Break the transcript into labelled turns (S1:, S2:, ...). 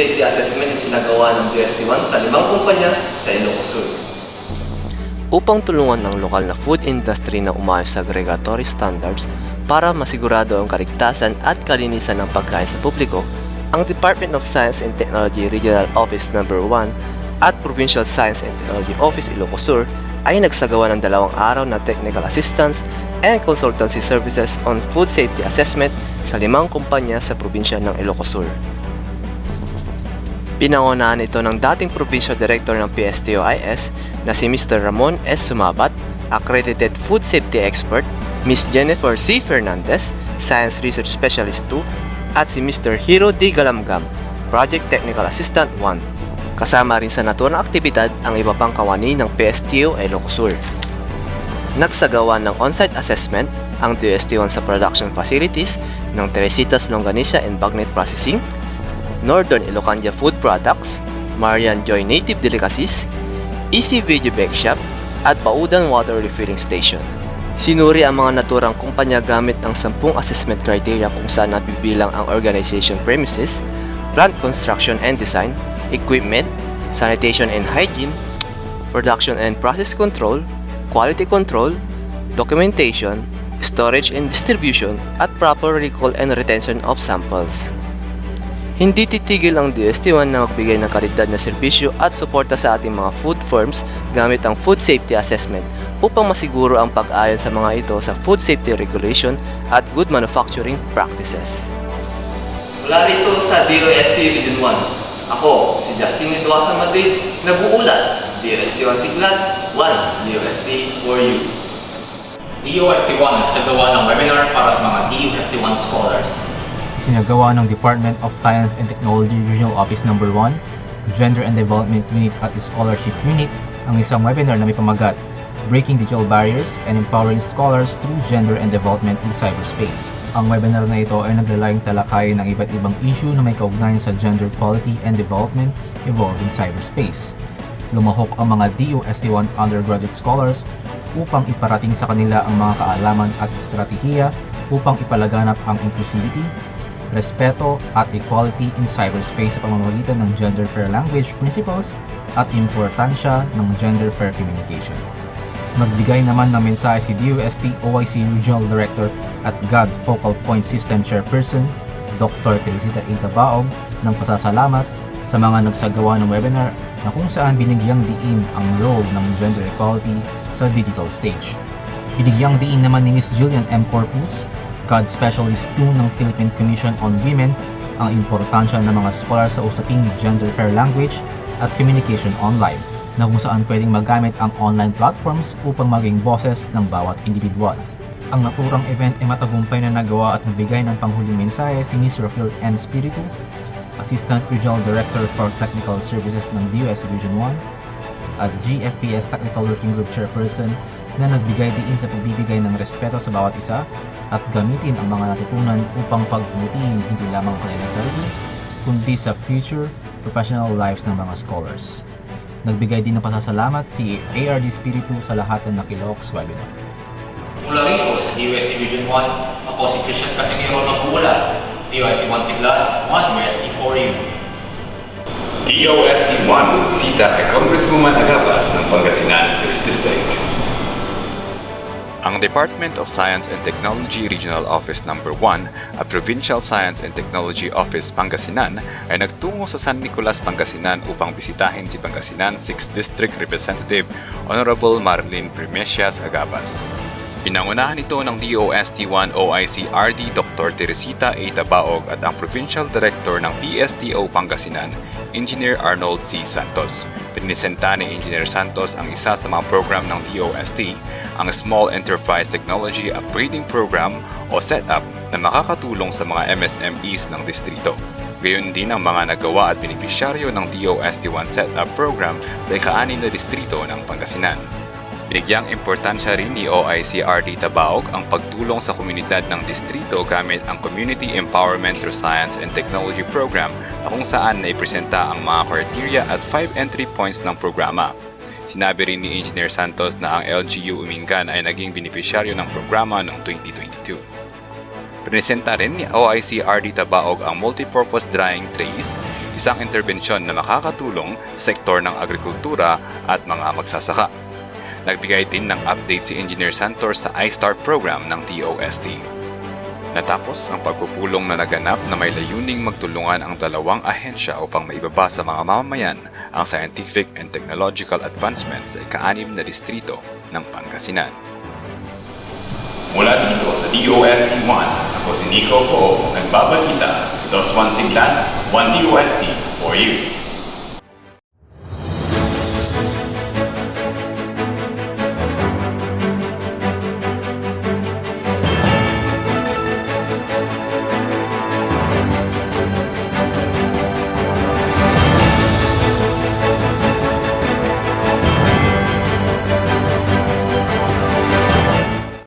S1: safety assessment na sinagawa ng DST1 sa limang kumpanya sa Ilocos
S2: upang tulungan ng lokal na food industry na umayos sa regulatory standards para masigurado ang kaligtasan at kalinisan ng pagkain sa publiko, ang Department of Science and Technology Regional Office No. 1 at Provincial Science and Technology Office Ilocos Sur ay nagsagawa ng dalawang araw na technical assistance and consultancy services on food safety assessment sa limang kumpanya sa probinsya ng Ilocos Sur. Pinangunahan ito ng dating Provincial Director ng PSTOIS na si Mr. Ramon S. Sumabat, Accredited Food Safety Expert, Ms. Jennifer C. Fernandez, Science Research Specialist 2, at si Mr. Hiro D. Galamgam, Project Technical Assistant 1. Kasama rin sa naturang aktibidad ang iba pang kawani ng PSTO ay Sur. Nagsagawa ng on-site assessment ang DST1 sa production facilities ng Teresitas Longganisa and Bagnet Processing, Northern Ilocandia Food Products, Marian Joy Native Delicacies, Easy Video Bake Shop, at Paudan Water Refilling Station. Sinuri ang mga naturang kumpanya gamit ang 10 assessment criteria kung saan nabibilang ang organization premises, plant construction and design, equipment, sanitation and hygiene, production and process control, quality control, documentation, storage and distribution, at proper recall and retention of samples. Hindi titigil ang DST1 na magbigay ng kalidad na serbisyo at suporta sa ating mga food firms gamit ang food safety assessment upang masiguro ang pag-ayon sa mga ito sa food safety regulation at good manufacturing practices.
S1: Mula rito sa DOST Region 1, ako, si Justin Eduasa Madrid, nag-uulat, DOST 1 Siglat, 1 DOST for you.
S3: DOST1 nagsagawa ng webinar para sa mga DOST1 scholars.
S4: Isinagawa ng Department of Science and Technology Regional Office No. 1, Gender and Development Unit at Scholarship Unit ang isang webinar na may pamagat Breaking Digital Barriers and Empowering Scholars Through Gender and Development in Cyberspace. Ang webinar na ito ay naglalayong talakayin ng iba't ibang issue na may kaugnayan sa gender quality and development evolved in cyberspace. Lumahok ang mga DOST1 undergraduate scholars upang iparating sa kanila ang mga kaalaman at estratehiya upang ipalaganap ang inclusivity, respeto at equality in cyberspace sa pamamagitan ng gender fair language principles at importansya ng gender fair communication. Magbigay naman ng mensahe si DOST OIC Regional Director at GAD Focal Point System Chairperson, Dr. Teresita A. Tabaog, ng pasasalamat sa mga nagsagawa ng webinar na kung saan binigyang diin ang role ng gender equality sa digital stage. Binigyang diin naman ni Ms. Jillian M. Corpus, GAD Specialist 2 ng Philippine Commission on Women, ang importansya ng mga scholar sa usaping gender fair language at communication online na kung saan pwedeng magamit ang online platforms upang maging boses ng bawat individual. Ang naturang event ay matagumpay na nagawa at nagbigay ng panghuling mensahe si Ms. Raquel M. Spiritu, Assistant Regional Director for Technical Services ng DOS Region 1 at GFPS Technical Working Group Chairperson na nagbigay diin sa pagbibigay ng respeto sa bawat isa at gamitin ang mga natutunan upang pagbutihin hindi lamang ang kanilang sarili, kundi sa future professional lives ng mga scholars. Nagbigay din ng pasasalamat si ARD Spiritu sa lahat ng nakilok sa webinar.
S3: Mula rito sa DOST Region 1, ako si Christian Casimiro nag-uulat. DOST1 Siglat, 1 DOST for you.
S5: DOST-1, sita kay Congresswoman Agabas ng Pangasinan 6th District.
S6: Ang Department of Science and Technology Regional Office No. 1 at Provincial Science and Technology Office Pangasinan ay nagtungo sa San Nicolas, Pangasinan upang bisitahin si Pangasinan 6th District Representative Honorable Marlene Primesias Agabas. Pinangunahan ito ng DOST-1 OIC RD Dr. Teresita A. Tabaog at ang Provincial Director ng PSTO Pangasinan, Engineer Arnold C. Santos. Pinisenta ni Engineer Santos ang isa sa mga program ng DOST, ang Small Enterprise Technology Upgrading Program o SETUP na makakatulong sa mga MSMEs ng distrito. Gayon din ang mga nagawa at benepisyaryo ng DOST-1 SETUP program sa ika-anim na distrito ng Pangasinan. Binigyang importansya rin ni OICRD Tabaog ang pagtulong sa komunidad ng distrito gamit ang Community Empowerment through Science and Technology Program na kung saan naipresenta ang mga criteria at 5 entry points ng programa. Sinabi rin ni Engineer Santos na ang LGU Umingan ay naging benepisyaryo ng programa noong 2022. Presenta rin ni OIC RD Tabaog ang multipurpose drying trays, isang interbensyon na makakatulong sa sektor ng agrikultura at mga magsasaka. Nagbigay din ng update si Engineer Santos sa iStar program ng TOST. Natapos ang pagpupulong na naganap na may layuning magtulungan ang dalawang ahensya upang maibaba sa mga mamamayan ang scientific and technological advancements sa ika-anim na distrito ng Pangasinan.
S5: Mula dito sa DOST 1, ako si Nico Ho, nagbabalita. Dos One Siglan, One DOST for you.